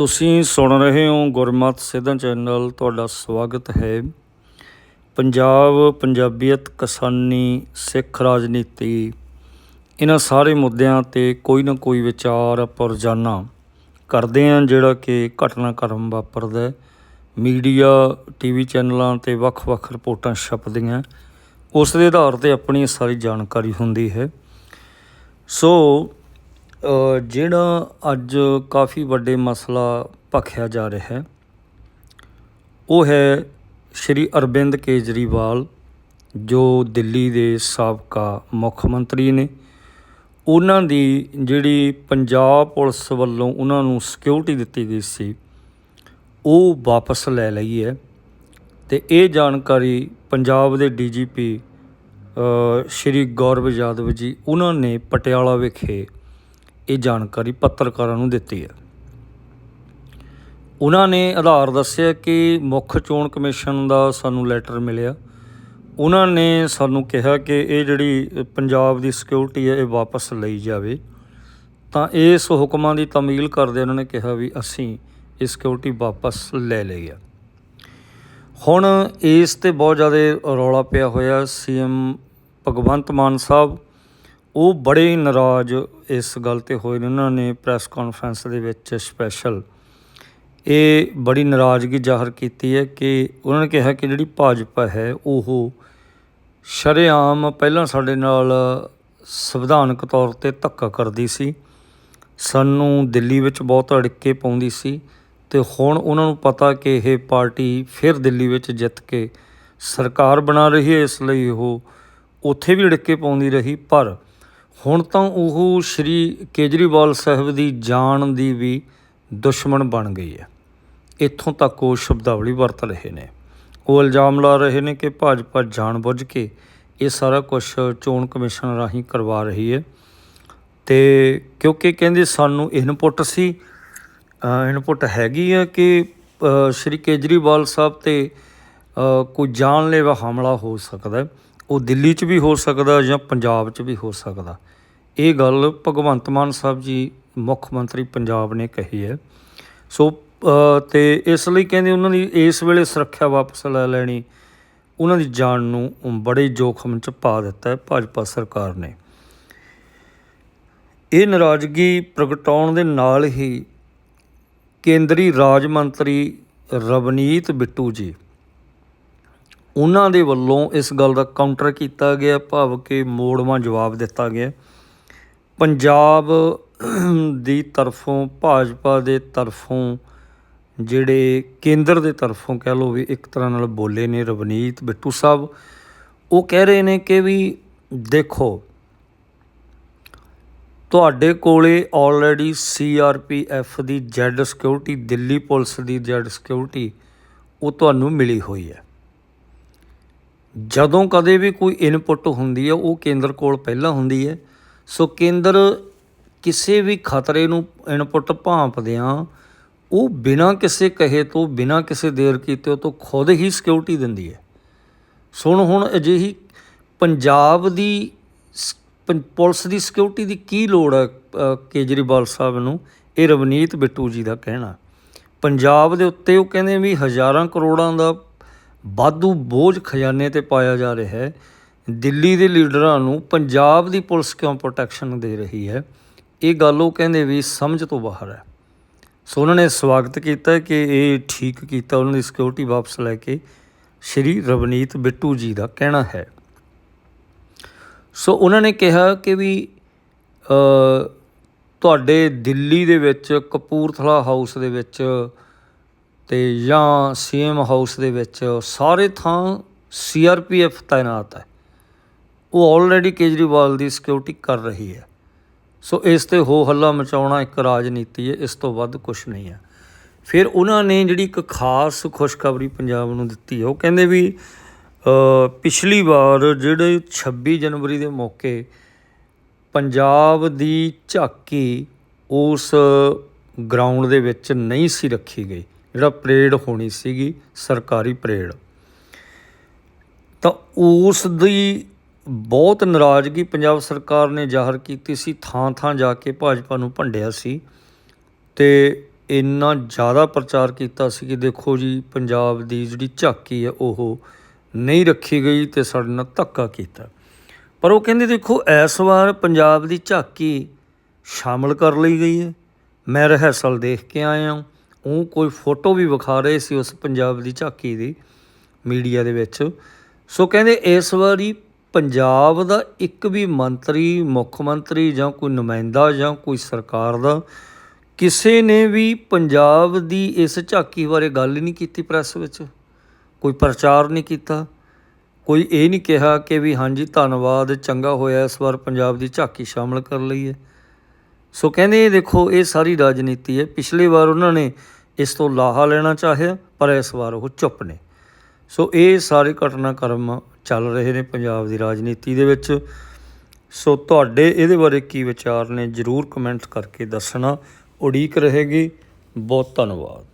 ਤੁਸੀਂ ਸੁਣ ਰਹੇ ਹੋ ਗੁਰਮਤ ਸਿੱਧਾ ਚੈਨਲ, ਤੁਹਾਡਾ ਸਵਾਗਤ ਹੈ। ਪੰਜਾਬ ਪੰਜਾਬੀਅਤ ਕਿਸਾਨੀ ਸਿੱਖ ਰਾਜਨੀਤੀ। ਇਹਨਾਂ ਸਾਰੇ ਮੁੱਦਿਆਂ ਤੇ ਕੋਈ ਨਾ ਕੋਈ ਵਿਚਾਰ ਆਪਾਂ ਰੋਜ਼ਾਨਾ ਕਰਦੇ ਹਾਂ, ਜਿਹੜਾ ਕਿ ਘਟਨਾਕ੍ਰਮ ਵਾਪਰਦਾ ਹੈ। ਮੀਡੀਆ, ਟੀਵੀ ਚੈਨਲਾਂ ਤੇ ਵੱਖ-ਵੱਖ ਰਿਪੋਰਟਾਂ ਛਪਦੀਆਂ ਉਸ ਦੇ ਆਧਾਰ ਤੇ ਆਪਣੀ ਸਾਰੀ ਜਾਣਕਾਰੀ ਹੁੰਦੀ ਹੈ। ਸੋ ਜਿਹੜਾ ਅੱਜ ਕਾਫੀ ਵੱਡੇ ਮਸਲਾ ਭਖਿਆ ਜਾ ਰਿਹਾ ਹੈ, ਉਹ ਹੈ ਸ਼੍ਰੀ ਅਰਵਿੰਦ ਕੇਜਰੀਵਾਲ, ਜੋ ਦਿੱਲੀ ਦੇ ਸਾਬਕਾ ਮੁੱਖ ਮੰਤਰੀ ਨੇ। ਉਹਨਾਂ ਦੀ ਜਿਹੜੀ ਪੰਜਾਬ ਪੁਲਿਸ ਵੱਲੋਂ ਉਹਨਾਂ ਨੂੰ ਸਿਕਿਉਰਿਟੀ ਦਿੱਤੀ ਗਈ ਸੀ, ਉਹ ਵਾਪਸ ਲੈ ਲਈ ਹੈ। ਤੇ ਇਹ ਜਾਣਕਾਰੀ ਪੰਜਾਬ ਦੇ ਡੀਜੀਪੀ ਸ਼੍ਰੀ ਗੌਰਵ ਯਾਦਵ ਜੀ, ਉਹਨਾਂ ਨੇ ਪਟਿਆਲਾ ਵਿਖੇ ਇਹ ਜਾਣਕਾਰੀ ਪੱਤਰਕਾਰਾਂ ਨੂੰ ਦਿੱਤੀ ਹੈ। ਉਹਨਾਂ ਨੇ ਆਧਾਰ ਦੱਸਿਆ ਕਿ ਮੁੱਖ ਚੋਣ ਕਮਿਸ਼ਨ ਦਾ ਸਾਨੂੰ ਲੈਟਰ ਮਿਲਿਆ। ਉਹਨਾਂ ਨੇ ਸਾਨੂੰ ਕਿਹਾ ਕਿ ਇਹ ਜਿਹੜੀ ਪੰਜਾਬ ਦੀ ਸਿਕਿਉਰਿਟੀ ਹੈ, ਇਹ ਵਾਪਸ ਲਈ ਜਾਵੇ। ਤਾਂ ਇਸ ਹੁਕਮਾਂ ਦੀ ਤਾਮੀਲ ਕਰਦੇ ਉਹਨਾਂ ਨੇ ਕਿਹਾ ਵੀ ਅਸੀਂ ਇਹ ਸਿਕਿਉਰਿਟੀ ਵਾਪਸ ਲੈ ਲਈ ਆ। ਹੁਣ ਇਸ ਤੇ ਬਹੁਤ ਜ਼ਿਆਦਾ ਰੌਲਾ ਪਿਆ ਹੋਇਆ। ਸੀਐਮ ਭਗਵੰਤ ਮਾਨ ਸਾਹਿਬ, ਉਹ ਬੜੇ ਨਾਰਾਜ਼ ਇਸ ਗੱਲ ਤੇ ਹੋਏ ਨੇ, ਉਹਨਾਂ ਨੇ ਪ੍ਰੈਸ ਕਾਨਫਰੰਸ ਦੇ ਵਿੱਚ ਸਪੈਸ਼ਲ ਇਹ ਬੜੀ ਨਾਰਾਜ਼ਗੀ ਜ਼ਾਹਰ ਕੀਤੀ ਹੈ ਕਿ ਉਹਨਾਂ ਨੇ ਕਿਹਾ ਕਿ ਜਿਹੜੀ ਭਾਜਪਾ ਹੈ, ਉਹ ਸ਼ਰੇਆਮ ਪਹਿਲਾਂ ਸਾਡੇ ਨਾਲ ਸੰਵਿਧਾਨਕ ਤੌਰ ਤੇ ਧੱਕਾ ਕਰਦੀ ਸੀ। ਸਾਨੂੰ ਦਿੱਲੀ ਵਿੱਚ ਬਹੁਤ ਅੜਿੱਕੇ ਪਾਉਂਦੀ ਸੀ ਤੇ ਹੁਣ ਉਹਨਾਂ ਨੂੰ ਪਤਾ ਕਿ ਇਹ ਪਾਰਟੀ ਫਿਰ ਦਿੱਲੀ ਵਿੱਚ ਜਿੱਤ ਕੇ ਸਰਕਾਰ ਬਣਾ ਰਹੀ ਹੈ, ਇਸ ਲਈ ਉਹ ਉੱਥੇ ਵੀ ਅੜਿੱਕੇ ਪਾਉਂਦੀ ਰਹੀ, ਪਰ ਹੁਣ ਤਾਂ ਉਹ ਸ਼੍ਰੀ ਕੇਜਰੀਵਾਲ ਸਾਹਿਬ ਦੀ ਜਾਨ ਦੀ ਵੀ ਦੁਸ਼ਮਣ ਬਣ ਗਈ ਹੈ। ਇੱਥੋਂ ਤੱਕ ਉਹ ਸ਼ਬਦਾਵਲੀ ਵਰਤ ਰਹੇ ਨੇ। ਉਹ ਇਲਜ਼ਾਮ ਲਾ ਰਹੇ ਨੇ ਕਿ ਭਾਜਪਾ ਜਾਣਬੁੱਝ ਕੇ ਇਹ ਸਾਰਾ ਕੁਝ ਚੋਣ ਕਮਿਸ਼ਨ ਰਾਹੀਂ ਕਰਵਾ ਰਹੀ ਹੈ। ਤੇ ਕਿਉਂਕਿ ਕਹਿੰਦੇ ਸਾਨੂੰ ਇਨਪੁਟ ਸੀ ਇਨਪੁਟ ਹੈਗੀ ਆ ਕਿ ਸ਼੍ਰੀ ਕੇਜਰੀਵਾਲ ਸਾਹਿਬ ਤੇ ਕੋਈ ਜਾਨਲੇਵਾ ਹਮਲਾ ਹੋ ਸਕਦਾ ਉਹ ਦਿੱਲੀ 'ਚ ਵੀ ਹੋ ਸਕਦਾ ਜਾਂ ਪੰਜਾਬ 'ਚ ਵੀ ਹੋ ਸਕਦਾ। ਇਹ ਗੱਲ ਭਗਵੰਤ ਮਾਨ ਸਾਹਿਬ ਜੀ ਮੁੱਖ ਮੰਤਰੀ ਪੰਜਾਬ ਨੇ ਕਹੀ ਹੈ। ਸੋ ਅ, ਤੇ ਇਸ ਲਈ ਕਹਿੰਦੇ ਉਹਨਾਂ ਦੀ ਇਸ ਵੇਲੇ ਸੁਰੱਖਿਆ ਵਾਪਸ ਲੈ ਲੈਣੀ ਉਹਨਾਂ ਦੀ ਜਾਨ ਨੂੰ ਬੜੇ ਜੋਖਮ 'ਚ ਪਾ ਦਿੱਤਾ ਹੈ ਭਾਜਪਾ ਸਰਕਾਰ ਨੇ। ਇਹ ਨਾਰਾਜ਼ਗੀ ਪ੍ਰਗਟਾਉਣ ਦੇ ਨਾਲ ਹੀ ਕੇਂਦਰੀ ਰਾਜ ਮੰਤਰੀ ਰਵਨੀਤ ਬਿੱਟੂ ਜੀ ਉਹਨਾਂ ਦੇ ਵੱਲੋਂ ਇਸ ਗੱਲ ਦਾ ਕਾਊਂਟਰ ਕੀਤਾ ਗਿਆ ਭਾਵ ਕਿ ਮੋੜਵਾਂ ਜਵਾਬ ਦਿੱਤਾ ਗਿਆ। ਪੰਜਾਬ ਦੀ ਤਰਫੋਂ, ਭਾਜਪਾ ਦੇ ਤਰਫੋਂ, ਜਿਹੜੇ ਕੇਂਦਰ ਦੇ ਤਰਫੋਂ ਕਹਿ ਲਓ ਵੀ ਇੱਕ ਤਰ੍ਹਾਂ ਨਾਲ ਬੋਲੇ ਨੇ ਰਵਨੀਤ ਬਿੱਟੂ ਸਾਹਿਬ, ਉਹ ਕਹਿ ਰਹੇ ਨੇ ਕਿ ਵੀ ਦੇਖੋ, ਤੁਹਾਡੇ ਕੋਲੇ ਆਲਰੇਡੀ ਸੀਆਰਪੀਐਫ ਦੀ ਜੈਡ ਸਿਕਿਉਰਿਟੀ ਦਿੱਲੀ ਪੁਲਿਸ ਦੀ ਜੈਡ ਸਿਕਿਉਰਿਟੀ ਉਹ ਤੁਹਾਨੂੰ ਮਿਲੀ ਹੋਈ ਹੈ। ਜਦੋਂ ਕਦੇ ਵੀ ਕੋਈ ਇਨਪੁਟ ਹੁੰਦੀ ਹੈ, ਉਹ ਕੇਂਦਰ ਕੋਲ ਪਹਿਲਾਂ ਹੁੰਦੀ ਹੈ। ਸੋ ਕੇਂਦਰ ਕਿਸੇ ਵੀ ਖਤਰੇ ਨੂੰ ਇਨਪੁਟ ਭਾਂਪਦਿਆਂ, ਉਹ ਬਿਨਾਂ ਕਿਸੇ ਕਹੇ ਤੋਂ, ਬਿਨਾਂ ਕਿਸੇ ਦੇਰ ਕੀਤੇ ਤੋਂ ਖੁਦ ਹੀ ਸਿਕਿਉਰਿਟੀ ਦਿੰਦੀ ਹੈ। ਸੁਣ ਹੁਣ ਅਜਿਹੀ ਪੰਜਾਬ ਦੀ ਸ- ਪੰ- ਪੁਲਿਸ ਦੀ ਸਿਕਿਉਰਿਟੀ ਦੀ ਕੀ ਲੋੜ ਹੈ ਕੇਜਰੀਵਾਲ ਸਾਹਿਬ ਨੂੰ? ਇਹ ਰਵਨੀਤ ਬਿੱਟੂ ਜੀ ਦਾ ਕਹਿਣਾ। ਪੰਜਾਬ ਦੇ ਉੱਤੇ ਉਹ ਕਹਿੰਦੇ ਵੀ ਹਜ਼ਾਰਾਂ ਕਰੋੜਾਂ ਦਾ ਵਾਧੂ ਬੋਝ ਖਜ਼ਾਨੇ ਤੇ ਪਾਇਆ ਜਾ ਰਿਹਾ ਹੈ। ਦਿੱਲੀ ਦੇ ਲੀਡਰਾਂ ਨੂੰ ਪੰਜਾਬ ਦੀ ਪੁਲਿਸ ਕਿਉਂ ਪ੍ਰੋਟੈਕਸ਼ਨ ਦੇ ਰਹੀ ਹੈ? ਇਹ ਗੱਲ ਉਹ ਕਹਿੰਦੇ ਵੀ ਸਮਝ ਤੋਂ ਬਾਹਰ ਹੈ। ਸੋ ਉਹਨਾਂ ਨੇ ਸਵਾਗਤ ਕੀਤਾ ਕਿ ਇਹ ਠੀਕ ਕੀਤਾ। ਉਹਨਾਂ ਦੀ ਸਿਕਿਉਰਿਟੀ ਵਾਪਸ ਲੈ ਕੇ ਸ਼੍ਰੀ ਰਵਨੀਤ ਬਿੱਟੂ ਜੀ ਦਾ ਕਹਿਣਾ ਹੈ। ਸੋ ਉਹਨਾਂ ਨੇ ਕਿਹਾ ਕਿ ਵੀ ਤੁਹਾਡੇ ਦਿੱਲੀ ਦੇ ਵਿੱਚ ਕਪੂਰਥਲਾ ਹਾਊਸ ਦੇ ਵਿੱਚ ਤੇ ਜਾਂ ਸੀਐਮ ਹਾਊਸ ਦੇ ਵਿੱਚ ਸਾਰੇ ਥਾਂ ਸੀਆਰਪੀਐਫ ਤਾਇਨਾਤ ਹੈ। ਉਹ ਆਲਰੇਡੀ ਕੇਜਰੀਵਾਲ ਦੀ ਸਿਕਿਉਰਿਟੀ ਕਰ ਰਹੀ ਹੈ। ਸੋ ਇਸ ਤੇ ਹੋ ਹੱਲਾ ਮਚਾਉਣਾ ਇੱਕ ਰਾਜਨੀਤੀ ਹੈ, ਇਸ ਤੋਂ ਵੱਧ ਕੁਝ ਨਹੀਂ ਹੈ। ਫਿਰ ਉਹਨਾਂ ਨੇ ਜਿਹੜੀ ਇੱਕ ਖਾਸ ਖੁਸ਼ਖਬਰੀ ਪੰਜਾਬ ਨੂੰ ਦਿੱਤੀ ਹੈ, ਉਹ ਕਹਿੰਦੇ ਵੀ ਪਿਛਲੀ ਵਾਰ ਜਿਹੜੇ 26 ਜਨਵਰੀ ਦੇ ਮੌਕੇ ਪੰਜਾਬ ਦੀ ਝਾਕੀ ਉਸ ਗਰਾਊਂਡ ਦੇ ਵਿੱਚ ਨਹੀਂ ਸੀ ਰੱਖੀ ਗਈ, ਜਿਹੜਾ ਪਰੇਡ ਹੋਣੀ ਸੀਗੀ, ਸਰਕਾਰੀ ਪਰੇਡ। ਤਾਂ ਉਸ ਦੀ ਬਹੁਤ ਨਾਰਾਜ਼ਗੀ ਪੰਜਾਬ ਸਰਕਾਰ ਨੇ ਜ਼ਾਹਰ ਕੀਤੀ ਸੀ ਥਾਂ ਥਾਂ ਜਾ ਕੇ ਭਾਜਪਾ ਨੂੰ ਭੰਡਿਆ ਸੀ ਤੇ ਇੰਨਾ ਜ਼ਿਆਦਾ ਪ੍ਰਚਾਰ ਕੀਤਾ ਸੀ ਕਿ ਦੇਖੋ ਜੀ, ਪੰਜਾਬ ਦੀ ਜਿਹੜੀ ਝਾਕੀ ਹੈ, ਉਹ ਨਹੀਂ ਰੱਖੀ ਗਈ ਤੇ ਸਾਡੇ ਨਾਲ ਧੱਕਾ ਕੀਤਾ। ਪਰ ਉਹ ਕਹਿੰਦੇ ਦੇਖੋ, ਇਸ ਵਾਰ ਪੰਜਾਬ ਦੀ ਝਾਕੀ ਸ਼ਾਮਲ ਕਰ ਲਈ ਗਈ ਹੈ। ਮੈਂ ਰਿਹਰਸਲ ਦੇਖ ਕੇ ਆਇਆ ਉਹ ਕੋਈ ਫੋਟੋ ਵੀ ਵਿਖਾ ਰਹੇ ਸੀ ਉਸ ਪੰਜਾਬ ਦੀ ਝਾਕੀ ਦੀ ਮੀਡੀਆ ਦੇ ਵਿੱਚ। ਸੋ ਕਹਿੰਦੇ ਇਸ ਵਾਰੀ ਪੰਜਾਬ ਦਾ ਇੱਕ ਵੀ ਮੰਤਰੀ, ਮੁੱਖ ਮੰਤਰੀ ਜਾਂ ਕੋਈ ਨੁਮਾਇੰਦਾ ਜਾਂ ਕੋਈ ਸਰਕਾਰ ਦਾ ਕਿਸੇ ਨੇ ਵੀ ਪੰਜਾਬ ਦੀ ਇਸ ਝਾਕੀ ਬਾਰੇ ਗੱਲ ਹੀ ਨਹੀਂ ਕੀਤੀ ਪ੍ਰੈਸ ਵਿੱਚ। ਕੋਈ ਪ੍ਰਚਾਰ ਨਹੀਂ ਕੀਤਾ। ਕੋਈ ਇਹ ਨਹੀਂ ਕਿਹਾ ਕਿ ਵੀ ਹਾਂਜੀ, ਧੰਨਵਾਦ, ਚੰਗਾ ਹੋਇਆ, ਇਸ ਵਾਰ ਪੰਜਾਬ ਦੀ ਝਾਕੀ ਸ਼ਾਮਲ ਕਰ ਲਈ ਹੈ। ਸੋ ਕਹਿੰਦੇ ਇਹ ਦੇਖੋ, ਇਹ ਸਾਰੀ ਰਾਜਨੀਤੀ ਹੈ। ਪਿਛਲੀ ਵਾਰ ਉਹਨਾਂ ਨੇ ਇਸ ਤੋਂ ਲਾਹਾ ਲੈਣਾ ਚਾਹਿਆ, ਪਰ ਇਸ ਵਾਰ ਉਹ ਚੁੱਪ ਨੇ। ਸੋ ਇਹ ਸਾਰੇ ਘਟਨਾਕ੍ਰਮ ਚੱਲ ਰਹੇ ਨੇ ਪੰਜਾਬ ਦੀ ਰਾਜਨੀਤੀ ਦੇ ਵਿੱਚ। ਸੋ ਤੁਹਾਡੇ ਇਹਦੇ ਬਾਰੇ ਕੀ ਵਿਚਾਰ ਨੇ? ਜਰੂਰ ਕਮੈਂਟ ਕਰਕੇ ਦੱਸਣਾ। ਉਡੀਕ ਰਹੇਗੀ। ਬਹੁਤ ਧੰਨਵਾਦ।